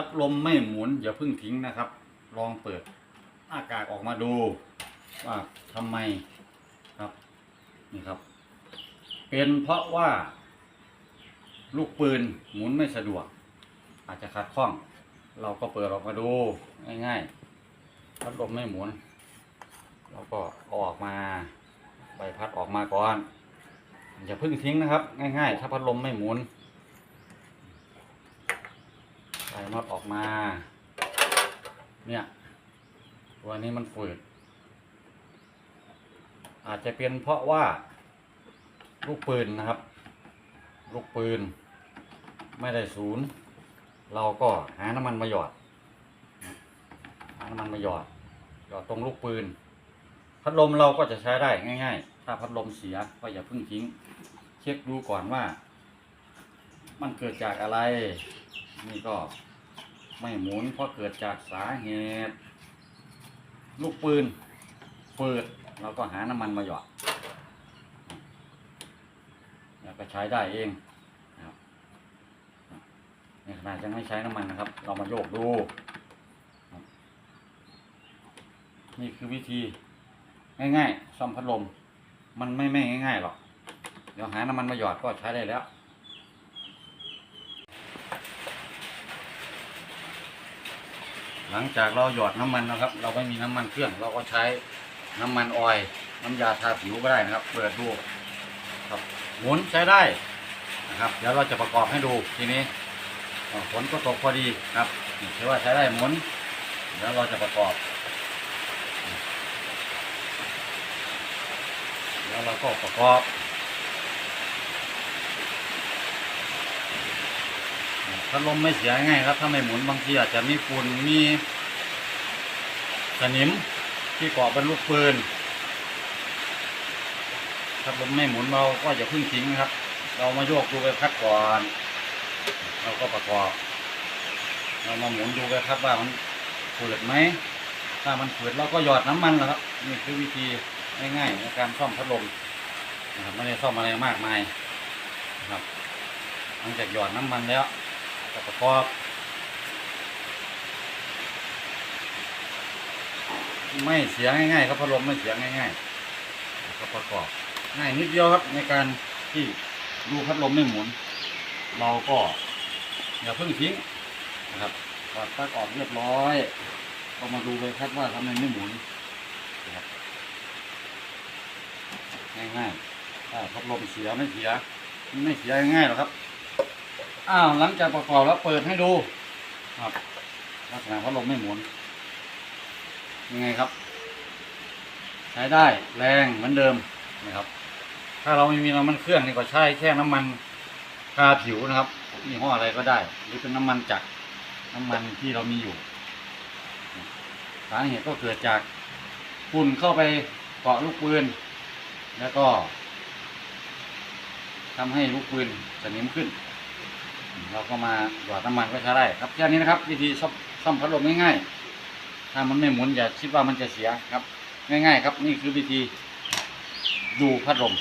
พัดลมไม่หมุนอย่าเพิ่งทิ้งนะครับ ลองเปิดอากาศออกมาดู ว่าทำไมครับนี่ครับ เป็นเพราะว่า ลูกปืนหมุนไม่สะดวก อาจจะขัดข้อง เราก็เปิดออกมาดูง่ายๆพัดลมไม่หมุนเราก็ออกมาใบพัดออกมาก่อนอย่าเพิ่งทิ้งนะครับ ง่ายๆ ถ้าพัดลมไม่หมุนใส่น็อตออกมา เนี่ย ตัวนี้มันฝืด อาจจะเป็นเพราะว่า ลูกปืนนะครับ ลูกปืน ไม่ได้ศูนย์ เราก็หาน้ำมันมาหยอด หาน้ำมันมาหยอด หยอดตรงลูกปืน พัดลมเราก็จะใช้ได้ง่าย ๆ ถ้าพัดลมเสียก็อย่าเพิ่งทิ้ง เช็คดูก่อนว่ามันเกิดจากอะไร นี่ก็ ไม่หมุนเพราะเกิดจากสาเหตุ ลูกปืนเปิดเราก็หาน้ำมันมาหยอดแล้วก็ใช้ได้เองนะครับในขณะยังไม่ใช้น้ำมันนะครับ เรามาโยกดู นี่คือวิธีง่ายๆซ่อมพัดลม มันไม่ไม่ง่ายๆหรอก เดี๋ยวหาน้ำมันมาหยอดก็ใช้ได้แล้ว หลังจากเราหยอดน้ำมันนะครับ เราไม่มีน้ำมันเครื่อง เราก็ใช้น้ำมันออยน้ำยาทาผิวก็ได้นะครับ เปิดดูครับหมุนใช้ได้นะครับ เดี๋ยวเราจะประกอบให้ดูทีนี้ฝนก็ตกพอดีครับนี่ถือว่าใช้ได้หมุนเดี๋ยวเราจะประกอบแล้วเราก็ประกอบ พัดลมไม่เสียง่ายครับ ถ้าไม่หมุนบางทีอาจจะมีฝุ่นมีสนิมที่เกาะเป็นลูกปืนพัดลมไม่หมุนเราก็อย่าพึ่งทิ้งนะครับ เรามาโยกดูไปพักก่อน เราก็ประกอบ เรามาหมุนดูไปครับว่ามันเปิดไหมถ้ามันเปิดเราก็หยอดน้ำมันแล้วครับนี่คือวิธีง่ายๆในการซ่อมพัดลมนะครับไม่ได้ซ่อมอะไรมากมายนะครับหลังจากหยอดน้ำมันแล้ว ก็ประกอบไม่เสียง่ายๆครับพัดลมไม่เสียง่ายๆก็ประกอบง่ายนิดเดียวครับในการที่ดูพัดลมไม่หมุน เราก็อย่าเพิ่งทิ้งนะครับถอดปลั๊กออกเรียบร้อยก็มาดูเลยครับว่าทำไมไม่หมุนนะครับง่ายๆถ้าพัดลมเสียไม่เสีย ไม่เสียง่ายๆหรอกครับ อ้าวหลังจากประกอบแล้วเปิดให้ดูครับลักษณะพัดลมไม่หมุนยังไงครับ ใช้ได้แรงเหมือนเดิมนะครับ ถ้าเราไม่มีน้ำมันเครื่องนี่ก็ใช้แค่น้ำมันทาผิวนะครับยี่ห้ออะไรก็ได้ หรือเป็นน้ำมันจากน้ำมันที่เรามีอยู่สาเหตุก็เกิดจากฝุ่นเข้าไปเกาะลูกปืน แล้วก็ทำให้ลูกปืนสนิมขึ้น เราก็มาหยอดน้ำมันก็ใช้ได้ครับแค่นี้นะครับวิธีซ่อมซ่อมพัดลมง่ายๆ ถ้ามันไม่หมุนอย่าคิดว่ามันจะเสียครับ ง่ายๆ ครับ นี่คือวิธีดูพัดลม